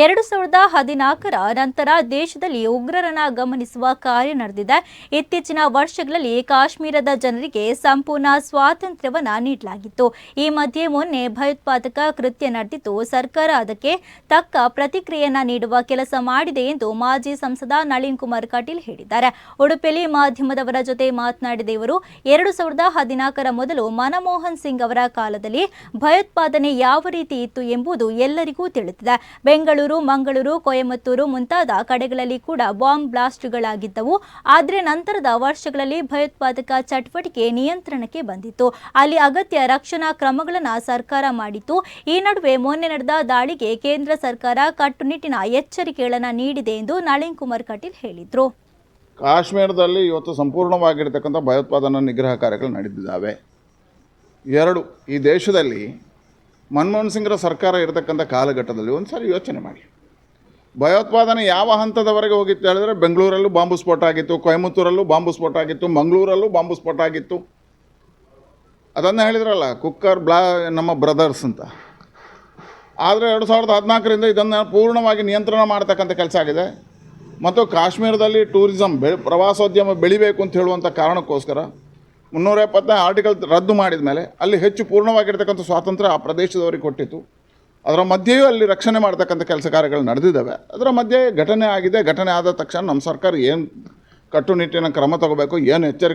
ಎರಡು ಸಾವಿರದ ಹದಿನಾಲ್ಕರ ನಂತರ ದೇಶದಲ್ಲಿ ಉಗ್ರರನ್ನ ಗಮನಿಸುವ ಕಾರ್ಯ ನಡೆದಿದೆ. ಇತ್ತೀಚಿನ ವರ್ಷಗಳಲ್ಲಿ ಕಾಶ್ಮೀರದ ಜನರಿಗೆ ಸಂಪೂರ್ಣ ಸ್ವಾತಂತ್ರ್ಯವನ್ನ ನೀಡಲಾಗಿತ್ತು. ಈ ಮಧ್ಯೆ ಮೊನ್ನೆ ಭಯೋತ್ಪಾದಕ ಕೃತ್ಯ ನಡೆದಿದ್ದು, ಸರ್ಕಾರ ಅದಕ್ಕೆ ತಕ್ಕ ಪ್ರತಿಕ್ರಿಯೆಯನ್ನ ನೀಡುವ ಕೆಲಸ ಮಾಡಿದೆ ಎಂದು ಮಾಜಿ ಸಂಸದ ನಳಿನ್ ಕುಮಾರ್ ಕಟೀಲ್ ಹೇಳಿದ್ದಾರೆ. ಉಡುಪಿಯಲ್ಲಿ ಮಾಧ್ಯಮದವರ ಜೊತೆ ಮಾತನಾಡಿದ ಇವರು, ಎರಡು ಸಾವಿರದ ಹದಿನಾಲ್ಕರ ಮೊದಲು ಮನಮೋಹನ್ ಸಿಂಗ್ ಅವರ ಕಾಲದಲ್ಲಿ ಭಯೋತ್ಪಾದನೆ ಯಾವ ರೀತಿ ಇತ್ತು ಎಂಬುದು ಎಲ್ಲರಿಗೂ ತಿಳಿದಿದೆ. ಬೆಂಗಳೂರು ಮಂಗಳೂರು, ಕೊಯಮತ್ತೂರು ಮುಂತಾದ ಕಡೆಗಳಲ್ಲಿ ಕೂಡ ಬಾಂಬ್ ಬ್ಲಾಸ್ಟ್ಗಳಾಗಿದ್ದವು. ಆದರೆ ನಂತರದ ವರ್ಷಗಳಲ್ಲಿ ಭಯೋತ್ಪಾದಕ ಚಟುವಟಿಕೆ ನಿಯಂತ್ರಣಕ್ಕೆ ಬಂದಿತ್ತು. ಅಲ್ಲಿ ಅಗತ್ಯ ರಕ್ಷಣಾ ಕ್ರಮಗಳನ್ನು ಸರ್ಕಾರ ಮಾಡಿತ್ತು. ಈ ನಡುವೆ ಮೊನ್ನೆ ನಡೆದ ದಾಳಿಗೆ ಕೇಂದ್ರ ಸರ್ಕಾರ ಕಟ್ಟುನಿಟ್ಟಿನ ಎಚ್ಚರಿಕೆಗಳನ್ನು ನೀಡಿದೆ ಎಂದು ನಳಿನ್ ಕುಮಾರ್ ಕಟೀಲ್ ಹೇಳಿದರು. ಕಾಶ್ಮೀರದಲ್ಲಿ ಇವತ್ತು ಸಂಪೂರ್ಣವಾಗಿರ್ತಕ್ಕಂಥ ಭಯೋತ್ಪಾದನಾ ನಿಗ್ರಹ ಕಾರ್ಯಗಳು ನಡೆದಿದ್ದಾವೆ. ಎರಡು, ಈ ದೇಶದಲ್ಲಿ ಮನಮೋಹನ್ ಸಿಂಗ್ರ ಸರ್ಕಾರ ಇರತಕ್ಕಂಥ ಕಾಲಘಟ್ಟದಲ್ಲಿ ಒಂದು ಸಾರಿ ಯೋಚನೆ ಮಾಡಿ. ಭಯೋತ್ಪಾದನೆ ಯಾವ ಹಂತದವರೆಗೆ ಹೋಗಿತ್ತು ಹೇಳಿದ್ರೆ ಬೆಂಗಳೂರಲ್ಲೂ ಬಾಂಬು ಸ್ಫೋಟ ಆಗಿತ್ತು, ಕೊಯಮತ್ತೂರಲ್ಲೂ ಬಾಂಬು ಸ್ಫೋಟ ಆಗಿತ್ತು, ಮಂಗಳೂರಲ್ಲೂ ಬಾಂಬು ಸ್ಫೋಟ ಆಗಿತ್ತು. ಅದನ್ನು ಹೇಳಿದ್ರಲ್ಲ, ಕುಕ್ಕರ್ ಬ್ಲಾ, ನಮ್ಮ ಬ್ರದರ್ಸ್ ಅಂತ. ಆದರೆ ಎರಡು ಸಾವಿರದ ಹದಿನಾಲ್ಕರಿಂದ ಇದನ್ನು ಪೂರ್ಣವಾಗಿ ನಿಯಂತ್ರಣ ಮಾಡ್ತಕ್ಕಂಥ ಕೆಲಸ ಆಗಿದೆ. ಮತ್ತು ಕಾಶ್ಮೀರದಲ್ಲಿ ಟೂರಿಸಂ, ಬೆ, ಪ್ರವಾಸೋದ್ಯಮ ಬೆಳಿಬೇಕು ಅಂತ ಹೇಳುವಂಥ ಕಾರಣಕ್ಕೋಸ್ಕರ ಮುನ್ನೂರ ಎಪ್ಪತ್ತನೇ ಆರ್ಟಿಕಲ್ ರದ್ದು ಮಾಡಿದ ಮೇಲೆ ಅಲ್ಲಿ ಹೆಚ್ಚು ಪೂರ್ಣವಾಗಿರ್ತಕ್ಕಂಥ ಸ್ವಾತಂತ್ರ್ಯ ಆ ಪ್ರದೇಶದವರಿಗೆ ಕೊಟ್ಟಿತ್ತು. ಅದರ ಮಧ್ಯೆಯೂ ಅಲ್ಲಿ ರಕ್ಷಣೆ ಮಾಡ್ತಕ್ಕಂಥ ಕೆಲಸ ಕಾರ್ಯಗಳು ನಡೆದಿದ್ದಾವೆ. ಅದರ ಮಧ್ಯೆ ಘಟನೆ ಆಗಿದೆ. ಘಟನೆ ಆದ ತಕ್ಷಣ ನಮ್ಮ ಸರ್ಕಾರ ಏನು ಕಟ್ಟುನಿಟ್ಟಿನ ಕ್ರಮ ತಗೋಬೇಕು, ಏನು ಎಚ್ಚರಿಕೆ